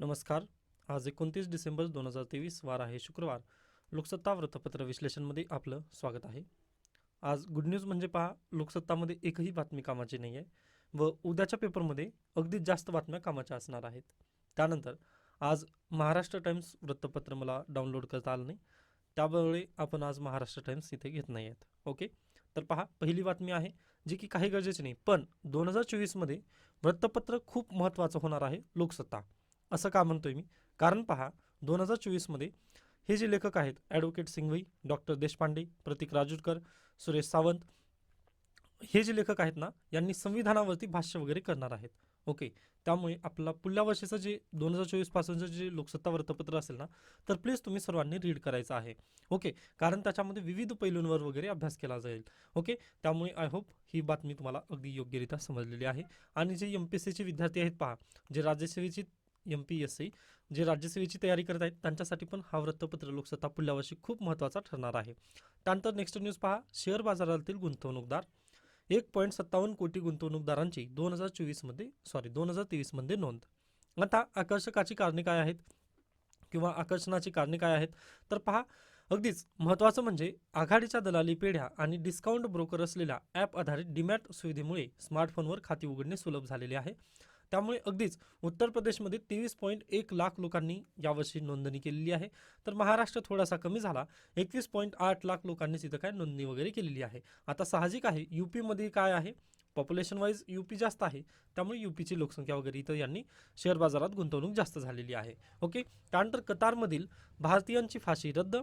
नमस्कार. आज एकोणतीस डिसेंबर दोन हजार तेवीस वार आहे शुक्रवार. लोकसत्ता वृत्तपत्र विश्लेषणमध्ये आपलं स्वागत आहे. आज गुड न्यूज म्हणजे पहा लोकसत्तामध्ये एकही बातमी कामाची नाही आहे व उद्याच्या पेपरमध्ये अगदी जास्त बातम्या कामाच्या असणार आहेत. त्यानंतर आज महाराष्ट्र टाइम्स वृत्तपत्र मला डाउनलोड करता आलं नाही. त्यामुळे आपण आज महाराष्ट्र टाइम्स इथे घेत नाही आहेत. ओके? तर पहा पहिली बातमी आहे जी की काही गरजेची नाही पण दोन हजार चोवीसमध्ये वृत्तपत्र खूप महत्त्वाचं होणार आहे लोकसत्ता. असं का म्हणतोय मी? कारण पहा दोन हजार चोवीसमध्ये हे जे लेखक आहेत ॲडव्होकेट सिंघवी डॉक्टर देशपांडे प्रतीक राजूरकर सुरेश सावंत हे जे लेखक आहेत ना यांनी संविधानावरती भाष्य वगैरे करणार आहेत. ओके? त्यामुळे आपला पुढल्या वर्षीचं जे दोन हजार चोवीसपासूनचं जे लोकसत्ता वृत्तपत्र असेल ना तर प्लीज तुम्ही सर्वांनी रीड करायचं आहे. ओके? कारण त्याच्यामध्ये विविध पैलूंवर वगैरे अभ्यास केला जाईल. ओके? त्यामुळे आय होप ही बातमी तुम्हाला अगदी योग्यरित्या समजलेली आहे. आणि जे एम पी एस सीचे विद्यार्थी आहेत पहा जे राज्यसेवेची एम पी एस सी जे राज्यसेवेची तयारी करत आहेत त्यांच्यासाठी पण हा वृत्तपत्र लोकसत्ता पुढल्या वर्षी खूप महत्त्वाचा ठरणार आहे. त्यानंतर नेक्स्ट न्यूज पहा. शेअर बाजारातील गुंतवणूकदार. एक पॉईंट सत्तावन्न कोटी गुंतवणूकदारांची दोन हजार चोवीसमध्ये सॉरी दोन हजार तेवीसमध्ये नोंद. आता आकर्षकाची कारणे काय आहेत किंवा आकर्षणाची कारणे काय आहेत? तर पहा अगदीच महत्त्वाचं म्हणजे आघाडीच्या दलाली पेढ्या आणि डिस्काउंट ब्रोकर असलेल्या ॲप आधारित डीमॅट सुविधेमुळे स्मार्टफोनवर खाती उघडणे सुलभ झालेले आहे. त्यामुळे अगदीच उत्तर प्रदेशमध्ये तेवीस पॉईंट एक लाख लोकांनी यावर्षी नोंदणी केलेली आहे. तर महाराष्ट्र थोडासा कमी झाला. एकवीस पॉईंट आठ लाख लोकांनी तिथं काय नोंदणी वगैरे केलेली आहे. आता साहजिक आहे यू पीमध्ये काय आहे? पॉप्युलेशन वाईज यू पी जास्त आहे. त्यामुळे यू पीची लोकसंख्या वगैरे इथं यांनी शेअर बाजारात गुंतवणूक जास्त झालेली आहे. ओके त्यानंतर कतारमधील भारतीयांची फाशी रद्द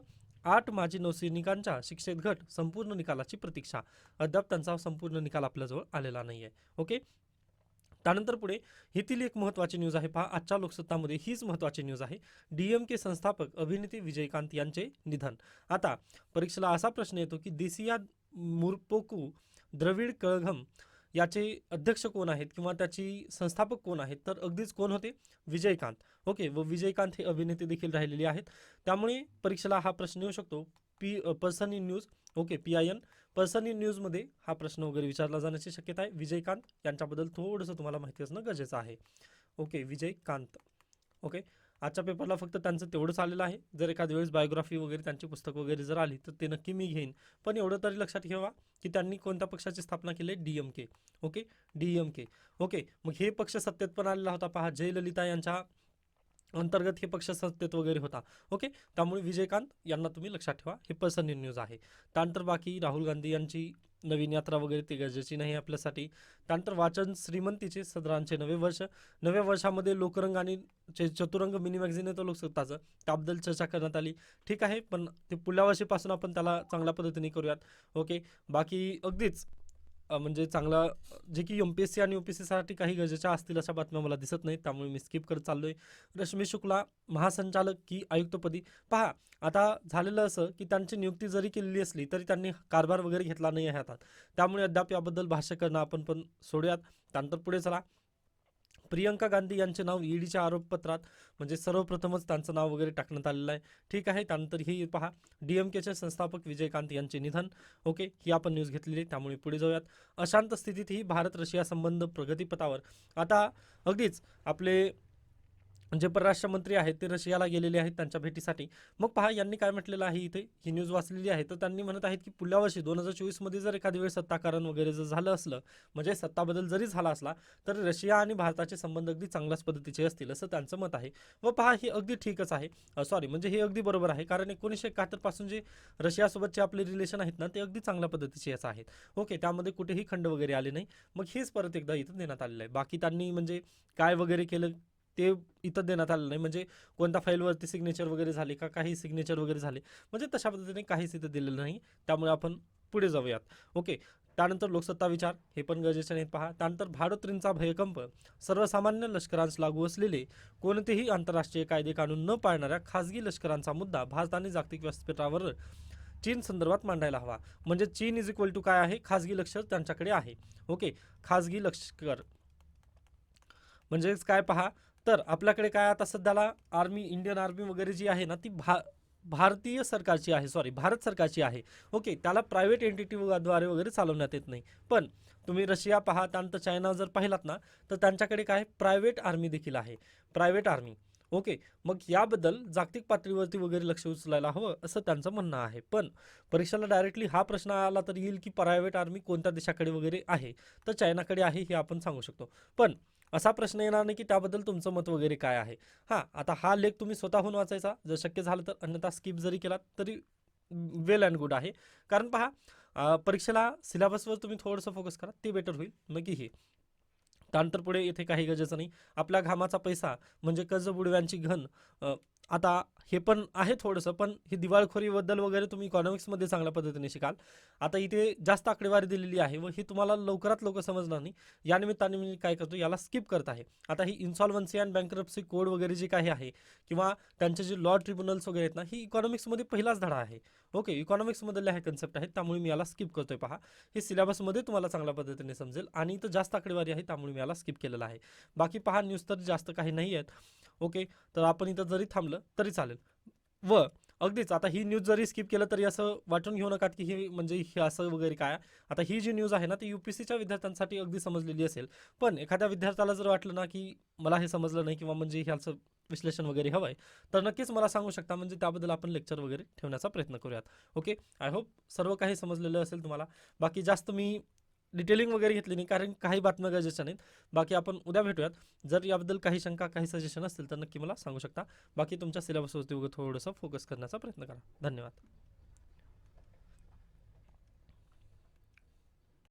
आठ माजी नौसैनिकांच्या शिक्षेत घट संपूर्ण निकालाची प्रतीक्षा. अद्याप त्यांचा संपूर्ण निकाल आपल्याजवळ आलेला नाही आहे ओके त्यानंतर पुढे येथील एक महत्त्वाची न्यूज आहे. पहा आजच्या लोकसत्तामध्ये हीच महत्त्वाची न्यूज आहे. डी एम के संस्थापक अभिनेते विजयकांत यांचे निधन. आता परीक्षेला असा प्रश्न येतो की देसिया मुरपोकू द्रविड कळघम याचे अध्यक्ष कोण आहेत किंवा त्याची संस्थापक कोण आहेत? तर अगदीच कोण होते? विजयकांत. ओके व विजयकांत हे अभिनेते देखील राहिलेले आहेत. त्यामुळे परीक्षेला हा प्रश्न येऊ शकतो. P person in news. Okay P I N person in न्यूजमध्ये हा प्रश्न वगैरे विचारला जाण्याची शक्यता आहे. विजयकांत यांच्याबद्दल थोडंसं तुम्हाला माहिती असणं गरजेचं आहे. ओके विजयकांत. ओके आजच्या पेपरला फक्त त्यांचं तेवढंच आलेलं आहे. जर एखाद्या वेळेस बायोग्राफी वगैरे त्यांची पुस्तक वगैरे जर आली तर ते नक्की मी घेईन. पण एवढं तरी लक्षात ठेवा की त्यांनी कोणत्या पक्षाची स्थापना केली आहे? D M K. Okay D M K. Okay मग हे पक्ष सत्तेत पण आलेला होता. पहा जयललिता यांच्या अंतर्गत हे पक्ष संस्थेत वगैरे होता. ओके त्यामुळे विजयकांत यांना तुम्ही लक्षात ठेवा. हे पर्सन इन न्यूज आहे. त्यानंतर बाकी राहुल गांधी यांची नवीन यात्रा वगैरे ती गरजेची नाही आपल्यासाठी. त्यानंतर वाचन श्रीमंतीचे सदरांचे नवे वर्ष. नव्या वर्षामध्ये लोकरंग आणि चतुरंग मिनी मॅगझिन येतं लोकसत्ताचं. त्याबद्दल चर्चा करण्यात आली. ठीक आहे पण ते पुढल्या वर्षीपासून आपण त्याला चांगल्या पद्धतीने करूयात. ओके बाकी अगदीच म्हणजे चांगला जे की एम पी एस सी आणि यू पी एस सीसाठी काही गरजेच्या असतील अशा बातम्या मला दिसत नाहीत त्यामुळे मी स्किप करत चाललो आहे रश्मी शुक्ला महासंचालक की आयुक्तपदी. पहा आता झालेलं असं की त्यांची नियुक्ती जरी केलेली असली तरी त्यांनी कारभार वगैरे घेतला नाही आहे हातात. त्यामुळे अद्याप याबद्दल भाष्य करणं आपण पण सोडूयात. त्यानंतर पुढे चला. प्रियंका गांधी यांचे नाव ईडीच्या आरोपपत्रात म्हणजे सर्वप्रथमच त्यांचं नाव वगैरे टाकण्यात आलेलं आहे. ठीक आहे त्यानंतर ही पहा. डी एम संस्थापक विजयकांत यांचे निधन. ओके ही आपण न्यूज घेतलेली आहे त्यामुळे पुढे जाऊयात. अशांत स्थितीतही भारत रशिया संबंध प्रगतीपथावर. आता अगदीच आपले जे परराष्ट्र मंत्री आहेत ते रशियाला गेलेले आहेत त्यांच्या भेटीसाठी. मग पहा यांनी काय म्हटलेलं आहे इथे? ही न्यूज वाचलेली आहे. तर त्यांनी म्हणत आहेत की पुढल्या वर्षी दोन हजार चोवीसमध्ये जर एखादी वेळ सत्ताकारण वगैरे जर झालं असलं म्हणजे सत्ताबदल जरी झाला असला तर रशिया आणि भारताचे संबंध अगदी चांगल्याच पद्धतीचे असतील असं त्यांचं मत आहे. व पहा हे अगदी ठीकच आहे. सॉरी म्हणजे हे अगदी बरोबर आहे. कारण एकोणीसशे एकाहत्तरपासून जे रशियासोबतचे आपले रिलेशन आहेत ना ते अगदी चांगल्या पद्धतीचेच आहेत. ओके त्यामध्ये कुठेही खंड वगैरे आले नाही. मग हेच परत एकदा इथं देण्यात आलेलं आहे. बाकी त्यांनी म्हणजे काय वगैरे केलं? ते इथं देण्यात आलं नाही. म्हणजे कोणत्या फाईलवरती सिग्नेचर वगैरे झाले का काही सिग्नेचर वगैरे झाले. म्हणजे तशा पद्धतीने काहीच इथं दिलेलं नाही. त्यामुळे आपण पुढे जाऊयात. ओके. त्यानंतर लोकसत्ता विचार हे पण गरजेचे नाहीत पहा. त्यानंतर भारतरींचा भयकंप. सर्वसामान्य लष्करांस लागू असलेले कोणतेही आंतरराष्ट्रीय कायदे कानून न पाळणाऱ्या खाजगी लष्करांचा मुद्दा भारताने जागतिक व्यासपीठावर चीन संदर्भात मांडायला हवा. म्हणजे चीन इज इक्वल टू काय आहे? खाजगी लष्कर त्यांच्याकडे आहे. ओके. खाजगी लष्कर. म्हणजेच काय पहा? तर आपल्याकडे काय आता सध्याला आर्मी इंडियन आर्मी वगैरे जी आहे ना ती भा भारतीय सरकारची आहे सॉरी भारत सरकारची आहे. ओके त्याला प्रायव्हेट एंटिटीद्वारे वगैरे चालवण्यात येत नाही. पण तुम्ही रशिया पहा त्यानंतर चायना जर पाहिलात ना तर त्यांच्याकडे काय प्रायव्हेट आर्मी देखील आहे. Private army. ओके मग याबद्दल जागतिक पातळीवरती वगैरे लक्ष उचलायला हवं असं त्यांचं म्हणणं आहे. पण परीक्षेला डायरेक्टली हा प्रश्न आला तर येईल की प्रायव्हेट आर्मी कोणत्या देशाकडे वगैरे आहे? तर चायनाकडे आहे हे आपण सांगू शकतो. पण असा प्रश्न येणार नाही की त्याबद्दल तुमचं मत वगैरे काय आहे. हां आता हा लेख तुम्ही स्वतःहून वाचायचा. जर शक्य झालं तर अन्यथा स्किप जरी केला तरी वेल अँड गुड आहे. कारण पहा परीक्षेला सिलेबसवर तुम्ही थोडंसं फोकस करा ते बेटर होईल. नक्की हे. त्यानंतर पुढे येथे काही गरजेचं नाही. आपल्या घामाचा पैसा म्हणजे कर्ज बुडव्यांची घन आता हे पण आहे थोडंसं पण हे दिवाळखोरीबद्दल वगैरे तुम्ही इकॉनॉमिक्समध्ये चांगल्या पद्धतीने शिकाल. आता इथे जास्त आकडेवारी दिलेली आहे व ही तुम्हाला लवकरात लवकर समजणार नाही. या निमित्ताने मी काय करतो याला स्किप करत आहे. आता ही इन्सॉल्वन्सी अँड बँकरप्सी कोड वगैरे जे काही आहे किंवा त्यांचे जे लॉ ट्रिब्युनल्स वगैरे आहेत ना ही इकॉनॉमिक्समध्ये पहिलाच धडा आहे. ओके इकॉनॉमिक्समधले हे कन्सेप्ट आहेत त्यामुळे मी याला स्किप करतोय पहा. हे सिलेबसमध्ये तुम्हाला चांगल्या पद्धतीने समजेल आणि इथं जास्त आकडेवारी आहे त्यामुळे मी याला स्किप केलेलं आहे. बाकी पहा न्यूज तर जास्त काही नाही आहेत ओके तर आपण इथं जरी थांबलं तरी चालेल. व अगदीच आता ही न्यूज जरी स्किप केलं तरी असं वाटून घेऊ नका की हे म्हणजे हे असं वगैरे काय. आता ही जी न्यूज आहे ना ती यू पी सीच्या विद्यार्थ्यांसाठी अगदी समजलेली असेल. पण एखाद्या विद्यार्थ्याला जर वाटलं ना की मला हे समजलं नाही किंवा म्हणजे ह्याचं विश्लेषण वगैरे हवं आहे तर नक्कीच मला सांगू शकता. म्हणजे त्याबद्दल आपण लेक्चर वगैरे ठेवण्याचा प्रयत्न करूयात. ओके आय होप सर्व काही समजलेलं असेल तुम्हाला. बाकी जास्त मी डिटेलिंग वगैरे घेतली नाही कारण काही बातम्या गरजेच्या नाहीत. बाकी आपण उद्या भेटूयात. जर याबद्दल काही शंका काही सजेशन असतील तर नक्की मला सांगू शकता. बाकी तुमच्या सिलेबसवरती वगैरे थोडंसं फोकस करण्याचा प्रयत्न करा. धन्यवाद.